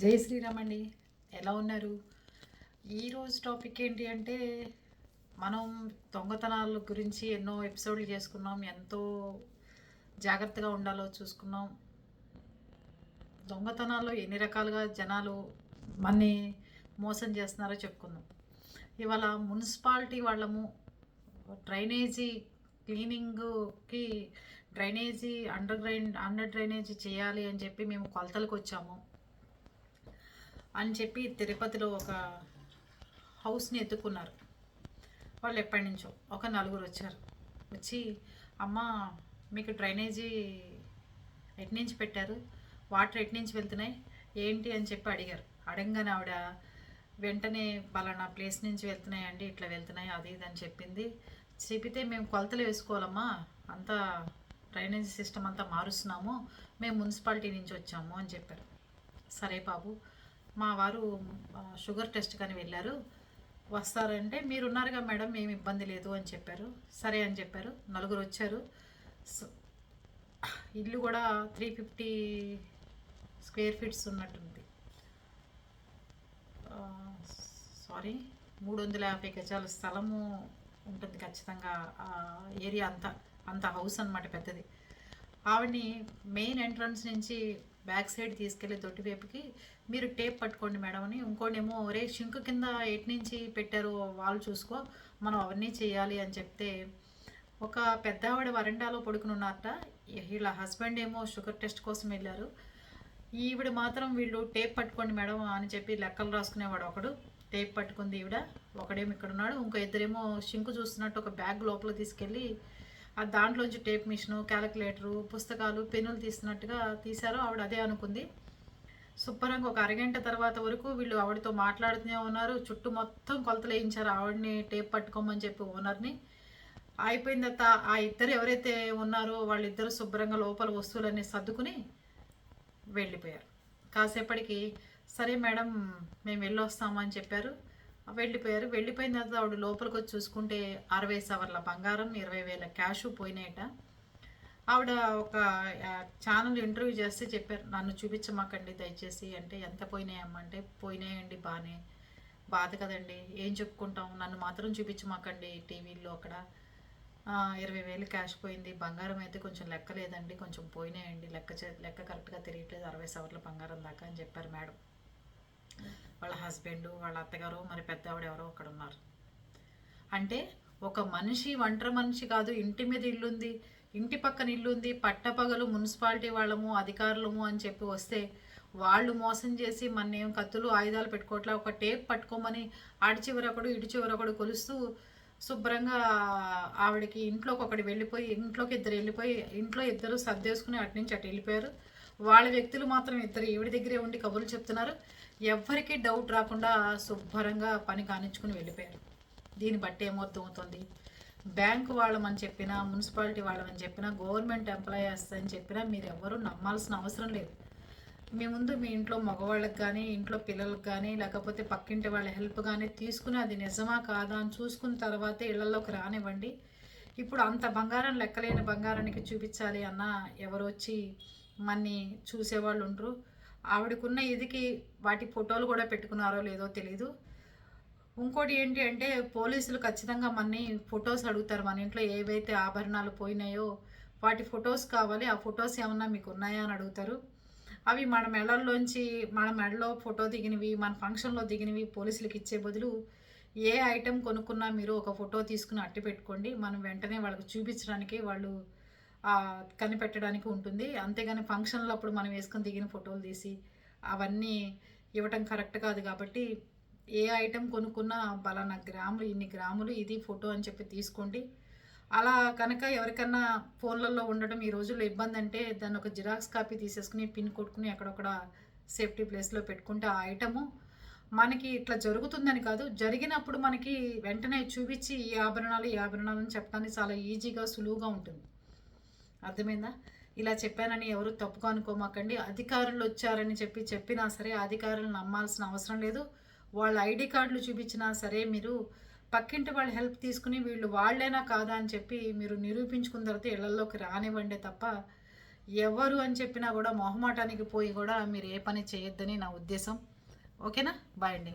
జై శ్రీరామ్ అండి. ఎలా ఉన్నారు? ఈరోజు టాపిక్ ఏంటి అంటే మనం దొంగతనాల గురించి ఎన్నో ఎపిసోడ్లు చేసుకున్నాం ఎంతో జాగ్రత్తగా ఉండాలో చూసుకున్నాం. దొంగతనాల్లో ఎన్ని రకాలుగా జనాలు మన్ని మోసం చేస్తున్నారో చెప్పుకుందాం. ఇవాళ మున్సిపాలిటీ వాళ్ళము drainage క్లీనింగ్కి drainage under ground under drainage చేయాలి అని చెప్పి మేము కొలతలకు వచ్చాము. అని చెప్పి తిరుపతిలో ఒక హౌస్ని ఎత్తుకున్నారు. వాళ్ళు ఎప్పటి నుంచో ఒక నలుగురు వచ్చారు. వచ్చి అమ్మ మీకు డ్రైనేజీ ఎటు నుంచి పెట్టారు? వాటర్ ఎటు నుంచి వెళ్తున్నాయి? ఏంటి? అని చెప్పి అడిగారు. అడగగానే ఆవిడ వెంటనే పలానా ప్లేస్ నుంచి వెళ్తున్నాయండి ఇట్లా వెళ్తున్నాయి అది ఇది అని చెప్పింది. చెబితే మేము కొలతలు వేసుకోవాలమ్మా అంతా డ్రైనేజీ సిస్టమ్ అంతా మారుస్తున్నాము మేము మున్సిపాలిటీ నుంచి వచ్చాము అని చెప్పారు. సరే బాబు మా వారు షుగర్ టెస్ట్ కానీ వెళ్ళారు. వస్తారంటే మీరున్నారుగా మేడం ఏమి ఇబ్బంది లేదు అని చెప్పారు. సరే అని చెప్పారు. నలుగురు వచ్చారు. ఇల్లు కూడా త్రీ ఫిఫ్టీ స్క్వేర్ ఫీట్స్ ఉన్నట్టుంది. సారీ మూడు వందల యాభై గజాల స్థలము ఉంటుంది ఖచ్చితంగా. ఏరియా అంతా అంత హౌస్ అనమాట పెద్దది. ఆవిడని మెయిన్ ఎంట్రన్స్ నుంచి బ్యాక్ సైడ్ తీసుకెళ్ళి దొడ్డివైపుకి మీరు టేప్ పట్టుకోండి మేడం అని. ఇంకోటేమో ఒరే షింక్ కింద ఎటు నుంచి పెట్టారు వాళ్ళు చూసుకో మనం అవన్నీ చేయాలి అని చెప్తే ఒక పెద్ద ఆవిడ వరండాలో పడుకుని ఉన్నారట వీళ్ళ హస్బెండ్ ఏమో షుగర్ టెస్ట్ కోసం వెళ్ళారు. ఈవిడ మాత్రం వీళ్ళు టేప్ పట్టుకోండి మేడం అని చెప్పి లెక్కలు రాసుకునేవాడు ఒకడు. టేప్ పట్టుకుంది ఈవిడ ఒకడేమో ఇక్కడ ఉన్నాడు ఇంకో ఇద్దరేమో షింకు చూస్తున్నట్టు ఒక బ్యాగ్ లోపల తీసుకెళ్ళి దాంట్లోంచి టేప్ మిషను క్యాలిక్యులేటరు పుస్తకాలు పెన్నులు తీస్తున్నట్టుగా తీశారు ఆవిడ అదే అనుకుంది. శుభ్రంగా ఒక అరగంట తర్వాత వరకు వీళ్ళు ఆవిడతో మాట్లాడుతూనే ఉన్నారు. చుట్టూ మొత్తం కొలతలు వేయించారు ఆవిడని టేప్ పట్టుకోమని చెప్పి ఓనర్ని. అయిపోయిన తర్వాత ఆ ఇద్దరు ఎవరైతే ఉన్నారో వాళ్ళిద్దరు శుభ్రంగా లోపల వస్తువులన్నీ సర్దుకుని వెళ్ళిపోయారు. కాసేపటికి సరే మేడం మేము వెళ్ళొస్తామని చెప్పారు. వెళ్ళిపోయారు. వెళ్ళిపోయిన తర్వాత ఆవిడ లోపలికి వచ్చి చూసుకుంటే అరవై సవర్ల బంగారం ఇరవై వేల క్యాష్ పోయినాయట. ఆవిడ ఒక ఛానల్ ఇంటర్వ్యూ చేస్తే చెప్పారు నన్ను చూపించమాకండి దయచేసి. అంటే ఎంత పోయినాయమ్మ అంటే పోయినాయండి బాగానే బాధ కదండి. ఏం చెప్పుకుంటాం? నన్ను మాత్రం చూపించమాకండి టీవీలో అక్కడ. ఇరవై వేలు క్యాష్ పోయింది. బంగారం అయితే కొంచెం లెక్క లేదండి కొంచెం పోయినాయండి. లెక్క చే లెక్క కరెక్ట్గా తిరగట్లేదు అరవై సవర్ల బంగారం దాకా అని చెప్పారు మేడం. వాళ్ళ హస్బెండ్ వాళ్ళ అత్తగారు మరి పెద్ద ఆవిడ ఎవరో అక్కడ ఉన్నారు అంటే ఒక మనిషి ఒంటరి మనిషి కాదు. ఇంటి మీద ఇల్లుంది ఇంటి పక్కన ఇల్లుంది పట్టపగలు మున్సిపాలిటీ వాళ్ళము అధికారులము అని చెప్పి వస్తే వాళ్ళు మోసం చేసి మన ఏం కత్తులు ఆయుధాలు పెట్టుకోవట్లే ఒక టేప్ పట్టుకోమని ఆడి చివరొకడు ఇటు చివరొకడు కొలుస్తూ శుభ్రంగా ఆవిడకి ఇంట్లోకి ఒకటి వెళ్ళిపోయి ఇంట్లోకి ఇద్దరు వెళ్ళిపోయి ఇంట్లో ఇద్దరు సర్దేసుకుని అటు నుంచి అటు వెళ్ళిపోయారు. వాళ్ళ వ్యక్తులు మాత్రం ఇద్దరు ఈవిడ దగ్గరే ఉండి కబుర్లు చెప్తున్నారు. ఎవ్వరికీ డౌట్ రాకుండా శుభ్రంగా పని కానించుకుని వెళ్ళిపోయారు. దీన్ని బట్టి ఏమర్థమవుతుంది బ్యాంకు వాళ్ళమని చెప్పినా మున్సిపాలిటీ వాళ్ళమని చెప్పినా గవర్నమెంట్ ఎంప్లాయీస్ అని చెప్పినా మీరు ఎవ్వరూ నమ్మాల్సిన అవసరం లేదు. మీ ముందు మీ ఇంట్లో మగవాళ్ళకి కానీ ఇంట్లో పిల్లలకు కానీ లేకపోతే పక్కింటి వాళ్ళ హెల్ప్ కానీ తీసుకుని అది నిజమా కాదా అని చూసుకున్న తర్వాతే ఇళ్ళలోకి రానివ్వండి. ఇప్పుడు అంత బంగారం లెక్కలేని బంగారానికి చూపించాలి అన్న ఎవరు వచ్చి మన్ని చూసేవాళ్ళు ఉంటారు ఆవిడకున్న ఇదికి వాటి ఫోటోలు కూడా పెట్టుకున్నారో లేదో తెలీదు. ఇంకోటి ఏంటి అంటే పోలీసులు ఖచ్చితంగా మనని ఫొటోస్ అడుగుతారు మన ఇంట్లో ఏవైతే ఆభరణాలు పోయినాయో వాటి ఫొటోస్ కావాలి ఆ ఫొటోస్ ఏమన్నా మీకు ఉన్నాయా అని అడుగుతారు. అవి మన మెడల్లోంచి మన మెడలో ఫోటో దిగినవి మన ఫంక్షన్లో దిగినవి పోలీసులకు ఇచ్చే బదులు ఏ ఐటెం కొనుక్కున్నా మీరు ఒక ఫోటో తీసుకుని అట్టి పెట్టుకోండి. మనం వెంటనే వాళ్ళకి చూపించడానికి వాళ్ళు కనిపెట్టడానికి ఉంటుంది. అంతేగాని ఫంక్షన్లో అప్పుడు మనం వేసుకొని దిగిన ఫోటోలు తీసి అవన్నీ ఇవ్వటం కరెక్ట్ కాదు కాబట్టి ఏ ఐటెం కొనుక్కున్నా బలానా గ్రాములు ఇన్ని గ్రాములు ఇది ఫోటో అని చెప్పి తీసుకోండి. అలా కనుక ఎవరికన్నా ఫోన్లలో ఉండడం ఈ రోజుల్లో ఇబ్బంది అంటే దాన్ని ఒక జిరాక్స్ కాపీ తీసేసుకుని పిన్ కొట్టుకుని ఎక్కడొక్కడ సేఫ్టీ ప్లేస్లో పెట్టుకుంటే ఆ ఐటము మనకి ఇట్లా జరుగుతుందని కాదు. జరిగినప్పుడు మనకి వెంటనే చూపించి ఈ ఆభరణాలు ఈ ఆభరణాలు అని చెప్పడానికి చాలా ఈజీగా సులువుగా ఉంటుంది. అర్థమైందా? ఇలా చెప్పానని ఎవరు తప్పుగా అనుకోమాకండి. అధికారులు వచ్చారని చెప్పి చెప్పినా సరే అధికారులు నమ్మాల్సిన అవసరం లేదు. వాళ్ళ ఐడి కార్డులు చూపించినా సరే మీరు పక్కింటి వాళ్ళ హెల్ప్ తీసుకుని వీళ్ళు వాళ్ళేనా కాదా అని చెప్పి మీరు నిరూపించుకున్న తర్వాత ఇళ్ళలోకి రానివ్వండి తప్ప ఎవరు అని చెప్పినా కూడా మొహమాటానికి పోయి కూడా మీరు ఏ పని చేయొద్దని నా ఉద్దేశం. ఓకేనా? బాయ్ అండి.